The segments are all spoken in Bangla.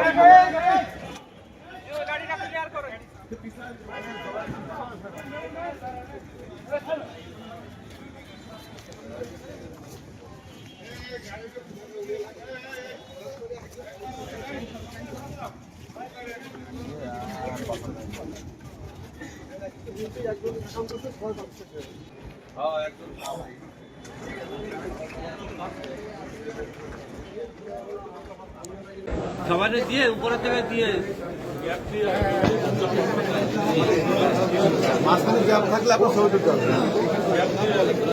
নামদাও নামদাও সবাই দিয়ে উপরে থেকে দিয়ে। মাঝখানে গ্যাপ থাকলে আপনার ছবি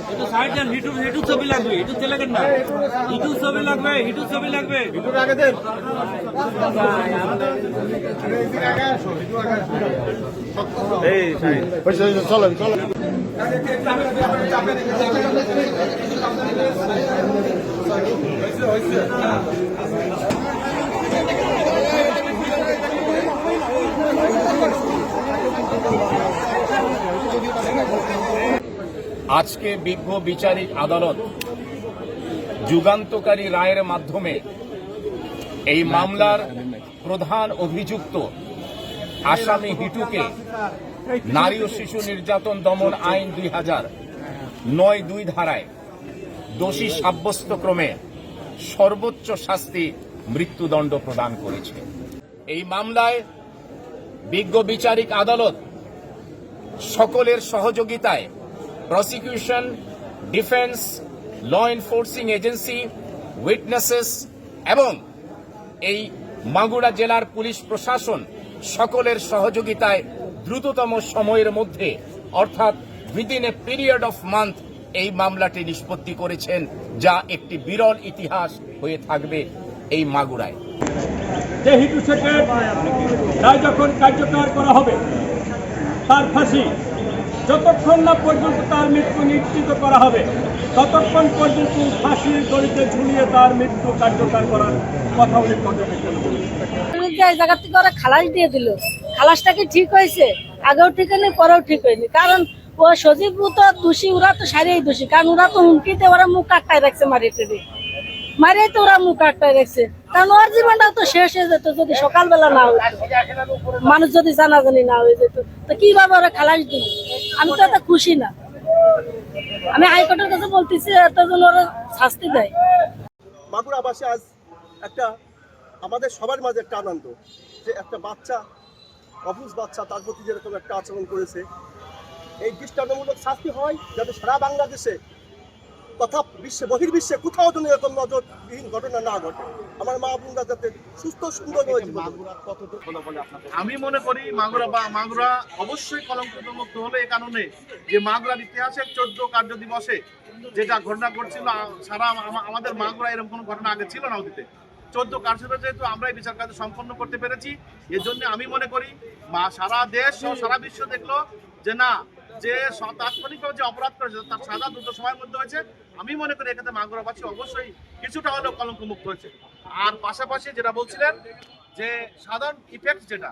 একটু সাইড যান হিটু হিটু ছবি লাগবে হিটু চলে গেল না। হিটু ছবি লাগবে হিটু ছবি লাগবে। একটু আগে দেন। এই সাইড চলেন চলেন। আজকে বিজ্ঞ বিচারিক আদালত যুগান্তকারী রায়ের মাধ্যমে এই মামলার প্রধান অভিযুক্ত আসামি হিটুকে নারী ও শিশু নির্যাতন দমন আইন দুই হাজার নয় দুই ধারায় দোষী সাব্যস্ত ক্রমে সর্বোচ্চ শাস্তি মৃত্যুদণ্ড প্রদান করেছে। এই মামলায় বিজ্ঞ বিচারিক আদালত সকলের সহযোগিতায় prosecution defence law enforcing agency witnesses এবং এই মাগুরা জেলার পুলিশ প্রশাসন সকলের সহযোগিতায় দ্রুততম সময়ের মধ্যে, অর্থাৎ within a period of month এই মামলাটি নিষ্পত্তি করেছেন, যা একটি বিরল ইতিহাস হয়ে থাকবে এই মাগুরায়। যে হিটু যখন কার্যকর করা হবে, তার ফাঁসি যতক্ষণ না পর্যন্ত তার মৃত্যু নিশ্চিত করা হবে, ততক্ষণ পর্যন্ত ফাঁসির দড়িতে ঝুলিয়ে তার মৃত্যু কার্যকর করার কথা পর্যবেক্ষণ করেছেন। জায়গা থেকে ওরা খালাস দিয়ে দিল। খালাসটা কি ঠিক হয়েছে? আগেও ঠিক হয়নি, পরেও ঠিক হয়নি। কারণ ও সজীব তো দোষী, ওরা তো সারিয়াই দোষী। কারণ ওরা তো হুমকিতে ওরা মুখ আটকায় রাখছে মারিয়ে টেনে। মারিয়ে তো ওরা মুখ আটকায় রাখছে। কারণ ওর জীবনটাও তো শেষ হয়ে যেত যদি সকালবেলা না মানুষ যদি জানাজানি না হয়ে যেত, তো কীভাবে ওরা খালাস দিল? আমি তো এত খুশি না। আমি হাইকোর্টের কাছে বলতেছি এত যেন ওরা শাস্তি দেয়। মাগুরাবাসী আজ একটা আমাদের সবার মাঝে একটা আনন্দ, যে একটা বাচ্চা অফুস বাচ্চা তার প্রতি যেরকম একটা আচরণ করেছে, এই দৃষ্টান্তমূলক শাস্তি হয় যাতে সারা বাংলাদেশে তথা বিশ্বে বহির্বিশ্বে কোথাও যেন এরকম নজরবিহীন ঘটনা না ঘটে। আমার মা বোনরা যাতে সুস্থ সুন্দর সুন্দরভাবে জীবন আমি মনে করি মাগুরা বা মাগুরা অবশ্যই কলঙ্কিত মুক্ত হলো এই কারণে যে মাগুরার ইতিহাসের চোদ্দ কার্য দিবসে যেটা ঘটনা ঘটছিল সারা আমাদের মাগুরা এরকম কোনো ঘটনা আগে ছিল না অতীতে। চোদ্দ কার্যত যেহেতু আমরাই বিচার কার্য সম্পন্ন করতে পেরেছি এর জন্য আমি মনে করি মা সারা দেশ ও সারা বিশ্ব দেখল যে না যে তাৎক্ষণিক যে অপরাধ করেছে, তার সাজা দ্রুত সময়ের মধ্যে হয়েছে। আমি মনে করি এক্ষেত্রে মাগুরাবাসী অবশ্যই কিছুটা হলেও কলঙ্ক মুক্ত হয়েছে। আর পাশাপাশি যেটা বলছিলেন যে সাধারণ ইফেক্ট যেটা,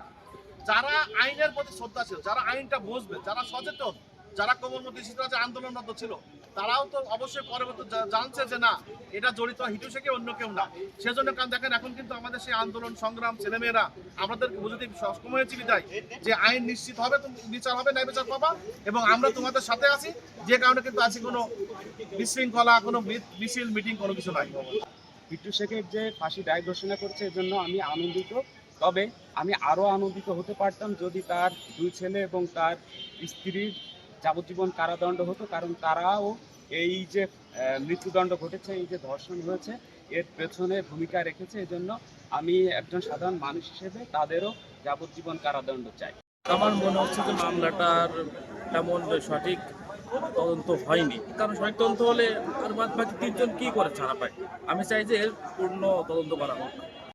যারা আইনের প্রতি শ্রদ্ধাশীল, যারা আইনটা বুঝবে, যারা সচেতন, যারা কোমলমতি শিশুরা যে আন্দোলনরত ছিল তারাও তো অবশ্যই পরবর্তী জানছে যে না, এটা জড়িত হিটু থেকে অন্য কেউ না। সেজন্য কারণ দেখেন, এখন কিন্তু আমাদের সেই আন্দোলন, সংগ্রাম, ছেলেমেয়েরা আমাদের বুঝতে সক্ষম হয়েছি বিদায়। যে আইন নিশ্চিত হবে বিচার হবে, ন্যায় বিচার পাবা, এবং আমরা তোমাদের সাথে আছি। যে কারণে কিন্তু আছি কোনো বিশৃঙ্খলা, কোনো মিছিল, মিটিং কোনো কিছু নাই। বিট্টু শেখের যে ফাঁসি রায় ঘোষণা করছে, এজন্য আমি আনন্দিত। তবে আমি আরও আনন্দিত হতে পারতাম যদি তার দুই ছেলে এবং তার স্ত্রীর যাবজ্জীবন কারাদণ্ড হতো, কারণ তারাও এই যে মৃত্যুদণ্ড ঘটেছে, এই যে ধর্ষণ হয়েছে, এর পেছনে ভূমিকা রেখেছে, এজন্য আমি একজন সাধারণ মানুষ হিসেবে তাদেরও যাবজ্জীবন কারাদণ্ড চাই। আমার মনে হচ্ছে যে মামলাটার তেমন সঠিক তদন্ত হয়নি। কারণ সঠিক তদন্ত হলে আর বাদ বাকি তিনজন কি করে ছাড়া পায়? আমি চাই যে এর পূর্ণ তদন্ত করা হোক।